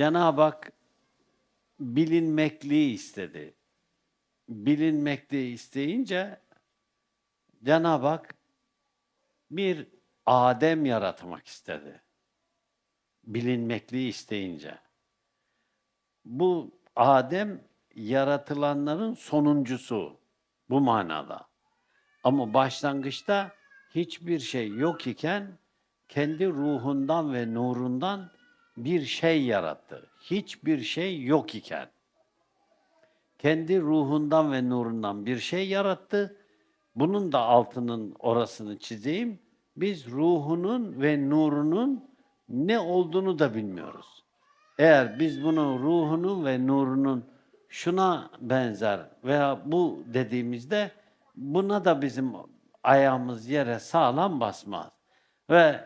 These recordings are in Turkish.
Cenab-ı Hak bilinmekliği istedi. Bilinmekliği isteyince Cenab-ı Hak bir Adem yaratmak istedi. Bilinmekliği isteyince. Bu Adem yaratılanların sonuncusu bu manada. Ama başlangıçta hiçbir şey yok iken kendi ruhundan ve nurundan bir şey yarattı. Hiçbir şey yok iken kendi ruhundan ve nurundan bir şey yarattı. Bunun da altının orasını çizeyim. Biz ruhunun ve nurunun ne olduğunu da bilmiyoruz. Eğer biz bunu ruhunun ve nurunun şuna benzer veya bu dediğimizde buna da bizim ayağımız yere sağlam basmaz. Ve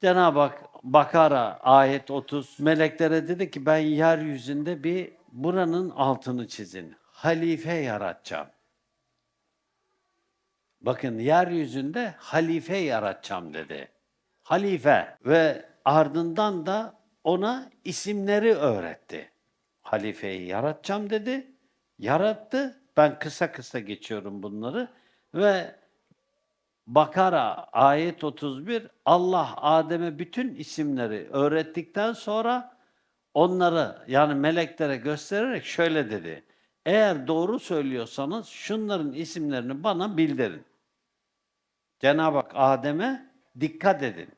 Cenab-ı Hak Bakara ayet 30 meleklere dedi ki ben yeryüzünde bir buranın altını çizin. Halife yaratacağım. Bakın yeryüzünde halife yaratacağım dedi. Halife ve ardından da ona isimleri öğretti. Halifeyi yaratacağım dedi. Yarattı. Ben kısa kısa geçiyorum bunları ve Bakara ayet 31 Allah Adem'e bütün isimleri öğrettikten sonra onları yani meleklere göstererek şöyle dedi. Eğer doğru söylüyorsanız şunların isimlerini bana bildirin. Cenab-ı Hak Adem'e dikkat edin.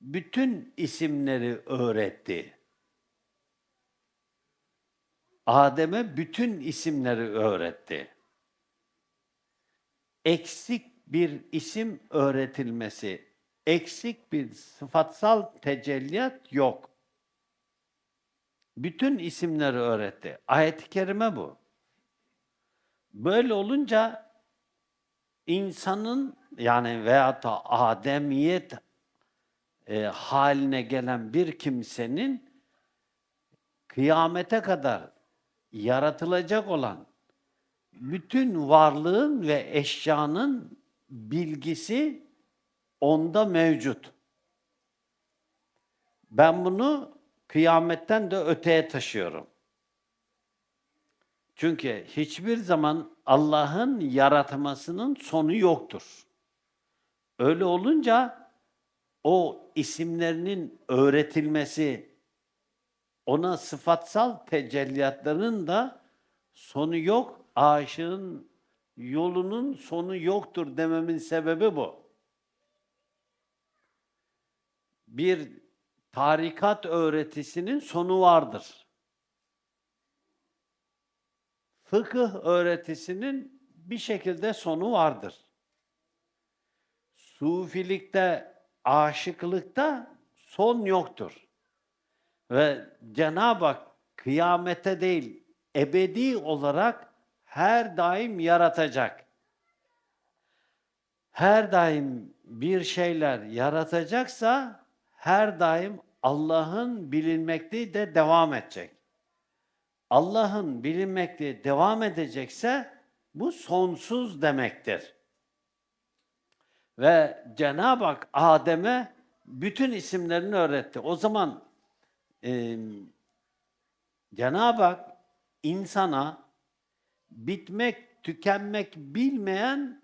Bütün isimleri öğretti. Adem'e bütün isimleri öğretti. Eksik bir isim öğretilmesi, eksik bir sıfatsal tecelliyat yok. Bütün isimleri öğretti. Ayet-i kerime bu. Böyle olunca insanın yani veyahut da ademiyet e, haline gelen bir kimsenin kıyamete kadar yaratılacak olan bütün varlığın ve eşyanın bilgisi onda mevcut. Ben bunu kıyametten de öteye taşıyorum. Çünkü hiçbir zaman Allah'ın yaratmasının sonu yoktur. Öyle olunca o isimlerinin öğretilmesi, ona sıfatsal tecelliyatların da sonu yok. Aşığın yolunun sonu yoktur dememin sebebi bu. Bir tarikat öğretisinin sonu vardır. Fıkıh öğretisinin bir şekilde sonu vardır. Sufilikte, aşıklıkta son yoktur. Ve Cenab-ı Hak kıyamete değil, ebedi olarak her daim yaratacak. Her daim bir şeyler yaratacaksa her daim Allah'ın bilinmekliği de devam edecek. Allah'ın bilinmekliği devam edecekse bu sonsuz demektir. Ve Cenab-ı Hak Adem'e bütün isimlerini öğretti. O zaman e, Cenab-ı Hak insana bitmek, tükenmek bilmeyen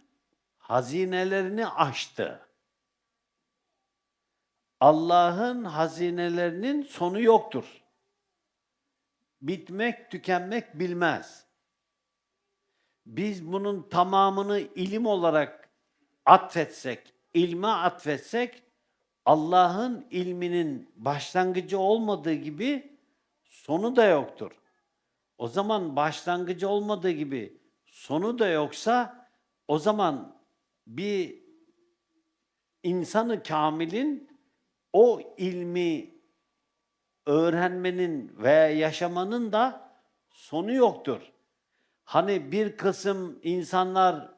hazinelerini açtı. Allah'ın hazinelerinin sonu yoktur. Bitmek, tükenmek bilmez. Biz bunun tamamını ilim olarak atfetsek, ilme atfetsek, Allah'ın ilminin başlangıcı olmadığı gibi sonu da yoktur. O zaman başlangıcı olmadığı gibi sonu da yoksa o zaman bir insanı kamilin o ilmi öğrenmenin ve yaşamanın da sonu yoktur. Hani bir kısım insanlar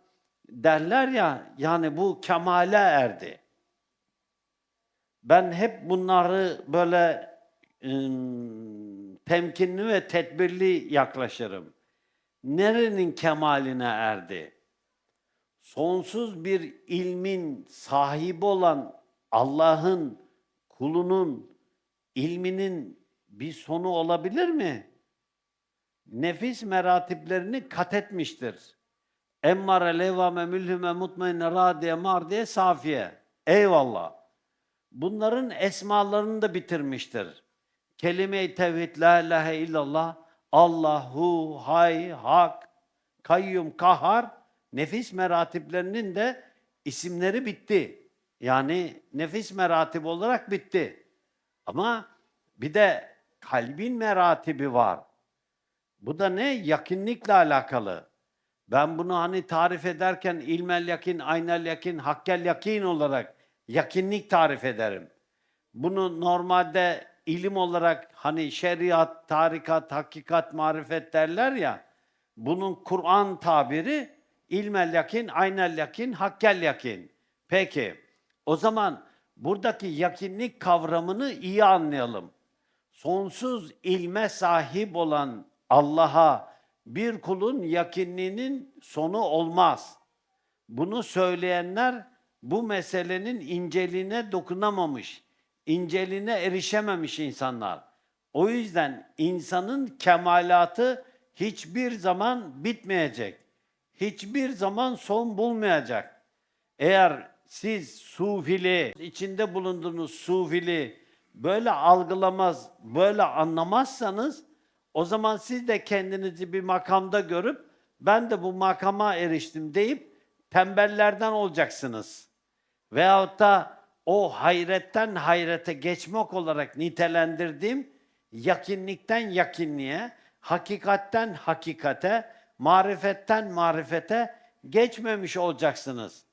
derler ya yani bu kemale erdi. Ben hep bunları böyle ım, temkinli ve tedbirli yaklaşırım. Nerenin kemaline erdi? Sonsuz bir ilmin sahibi olan Allah'ın kulunun ilminin bir sonu olabilir mi? Nefis meratiplerini kat etmiştir. Emmare levvame mülhüme mutmainne radiye mardiye safiye. Eyvallah. Bunların esmalarını da bitirmiştir. Kelime-i tevhid la ilahe illallah Allahu hay hak kayyum kahar nefis meratiplerinin de isimleri bitti. Yani nefis meratip olarak bitti. Ama bir de kalbin meratibi var. Bu da ne? Yakınlıkla alakalı. Ben bunu hani tarif ederken ilmel yakin, aynel yakin, hakkel yakin olarak yakınlık tarif ederim. Bunu normalde ilim olarak hani şeriat, tarikat, hakikat, marifet derler ya. Bunun Kur'an tabiri ilmel yakin, aynel yakin, hakkel yakin. Peki o zaman buradaki yakınlık kavramını iyi anlayalım sonsuz ilme sahip olan Allah'a bir kulun yakinliğinin sonu olmaz. Bunu söyleyenler bu meselenin inceliğine dokunamamış, inceliğine erişememiş insanlar. O yüzden insanın kemalatı hiçbir zaman bitmeyecek. Hiçbir zaman son bulmayacak. Eğer siz sufili, içinde bulunduğunuz sufili böyle algılamaz, böyle anlamazsanız o zaman siz de kendinizi bir makamda görüp ben de bu makama eriştim deyip tembellerden olacaksınız. Veyahut da o hayretten hayrete geçmek olarak nitelendirdiğim yakinlikten yakinliğe, hakikatten hakikate, marifetten marifete geçmemiş olacaksınız.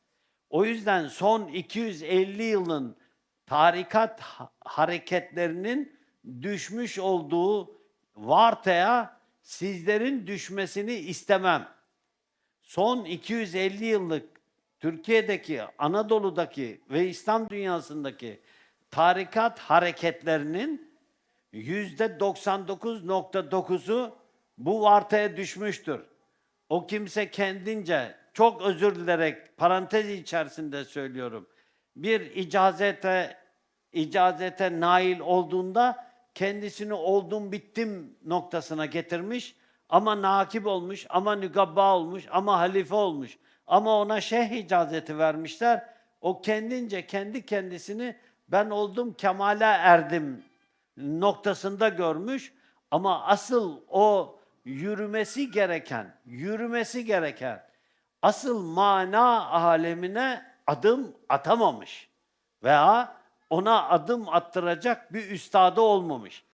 O yüzden son 250 yılın tarikat ha- hareketlerinin düşmüş olduğu vartaya sizlerin düşmesini istemem. Son 250 yıllık Türkiye'deki, Anadolu'daki ve İslam dünyasındaki tarikat hareketlerinin yüzde 99.9'u bu vartaya düşmüştür. O kimse kendince çok özür dilerek parantez içerisinde söylüyorum. Bir icazete icazete nail olduğunda kendisini oldum bittim noktasına getirmiş ama nakip olmuş ama nügabba olmuş ama halife olmuş ama ona şeyh icazeti vermişler. O kendince kendi kendisini ben oldum kemale erdim noktasında görmüş ama asıl o yürümesi gereken, yürümesi gereken asıl mana alemine adım atamamış veya ona adım attıracak bir üstadı olmamış.